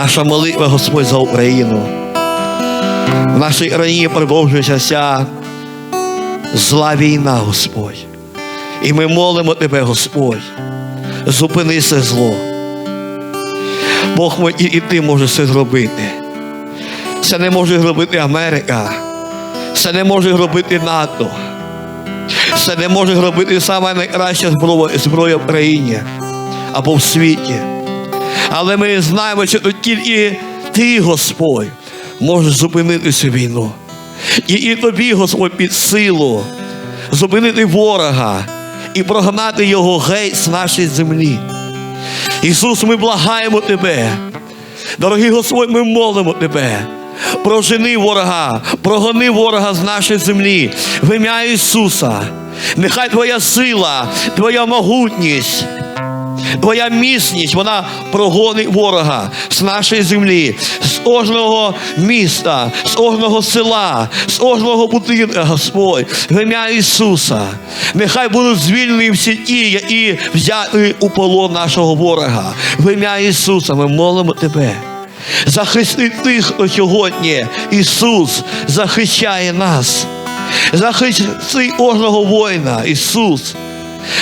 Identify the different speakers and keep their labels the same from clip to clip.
Speaker 1: Наша молитва, Господь, за Україну. В нашій країні продовжується ця зла війна, Господь. І ми молимо Тебе, Господь, зупини це зло. Бог мій, і, ти можеш це зробити. Це не може зробити Америка. Це не може зробити НАТО. Це не може зробити найкраща зброя в країні або в світі. Але ми знаємо, що тільки ти, Господь, можеш зупинити цю війну. І, і тобі, Господь, під силу зупинити ворога і прогнати його геть з нашої землі. Ісус, ми благаємо Тебе. Дорогий Господь, ми молимо Тебе. Прожени ворога, прогони ворога з нашої землі в ім'я Ісуса. Нехай Твоя сила, Твоя могутність, Твоя міцність, вона прогонить ворога з нашої землі, з кожного міста, з кожного села, з кожного будинка, Господь, в ім'я Ісуса. Нехай будуть звільнені всі ті, які взяли у полон нашого ворога. В ім'я Ісуса ми молимо Тебе. Захисти тих, хто сьогодні Ісус захищає нас. Захисти кожного воїна, Ісус.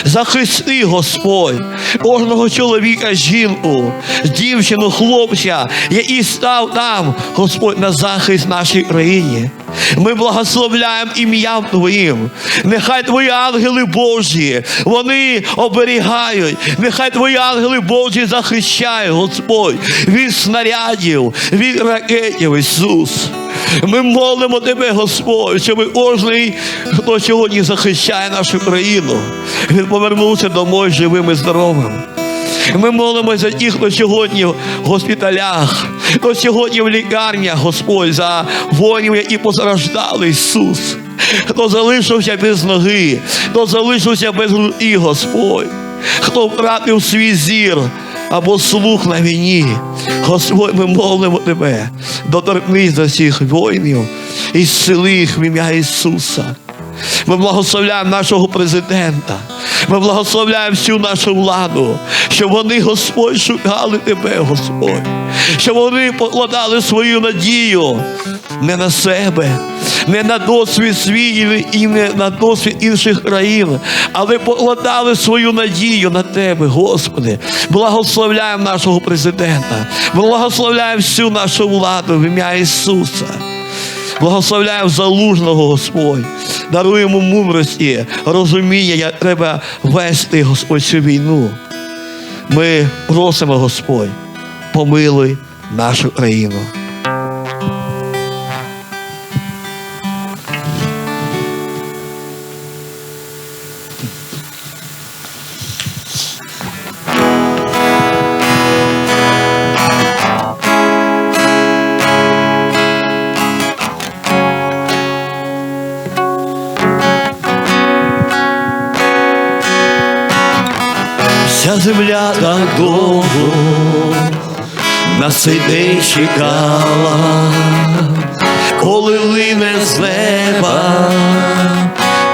Speaker 1: Захисти, Господь, кожного чоловіка, жінку, дівчину, хлопця, який став там, Господь, на захист нашій країні. Ми благословляємо ім'ям Твоїм. Нехай Твої ангели Божі, вони оберігають. Нехай Твої ангели Божі захищають, Господь, від снарядів, від ракетів, Ісус. Ми молимо Тебе, Господь, щоб кожний, хто сьогодні захищає нашу країну, він повернувся домой живим і здоровим. Ми молимося за тих, хто сьогодні в госпіталях, хто сьогодні в лікарнях, Господь, за воїнів, які постраждали, Ісус, хто залишився без ноги, хто залишився без руки, Господь, хто втратив свій зір або слух на війні. Господь, ми молимо Тебе, доторкнись до всіх воїнів і зцели їх в ім'я Ісуса. Ми благословляємо нашого президента. Ми благословляємо всю нашу владу, щоб вони, Господь, шукали Тебе, Господь, щоб вони покладали свою надію не на себе, не на досвід свій і не на досвід інших країн, але покладали свою надію на Тебе, Господи. Благословляємо нашого президента, благословляємо всю нашу владу в ім'я Ісуса. Благословляємо залужного Господь, даруємо мудрості, розуміння, як треба вести Господь цю війну. Ми просимо, Господь, помилуй нашу країну. Земля так довго на цей чекала, коли лине з неба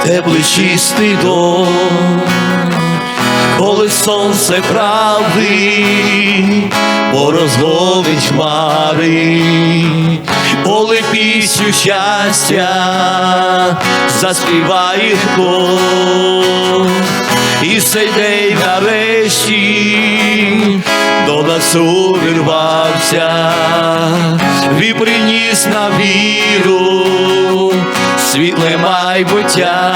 Speaker 1: теплий чистий дощ, коли сонце правди порозголить хмари, коли пісню щастя заспіває хто. І цей день нарешті до нас увірвався, і приніс на віру світле майбуття.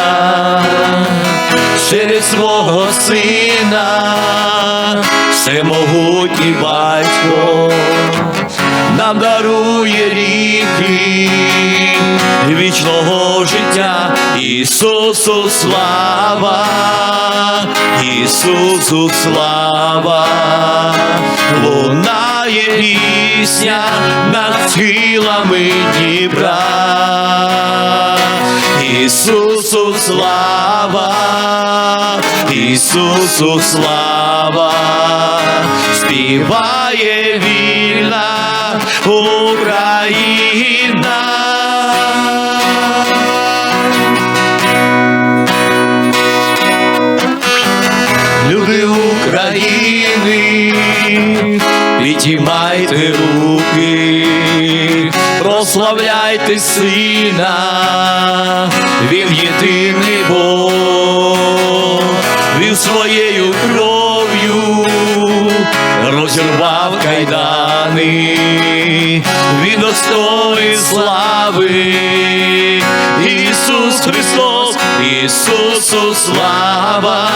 Speaker 1: Через свого сина, всемогутній батько нам дарує ріки вічного життя. Ісусу слава, Ісусу слава, лунає пісня над схилами Дніпра. Ісусу слава, Ісусу слава, співає вільна Україна. Люди України
Speaker 2: підіймайте руки, прославляйте сина, він єдиний Бог, він своєю кров'ю розірвав він достоїн слави, Ісус Христос, Ісусу слава,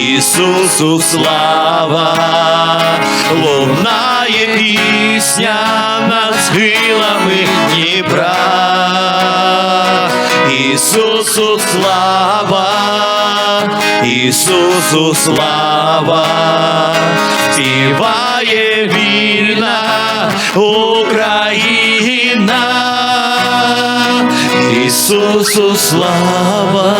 Speaker 2: Ісусу слава, лунає пісня над схилами Дніпра, Ісусу слава, Ісусу слава, співає вільна Україна, Ісусу слава,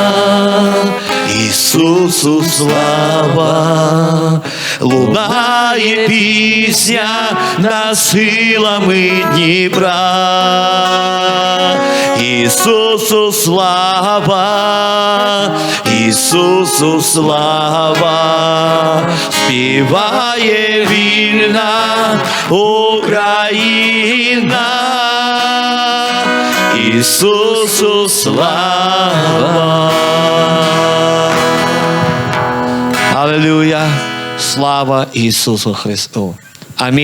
Speaker 2: Ісусу слава, лунає пісня над силами Дніпра. Ісусу слава, Ісусу слава, співає вільна Україна. Ісусу слава.
Speaker 1: Алілюя! Слава Ісусу Христу! Амінь.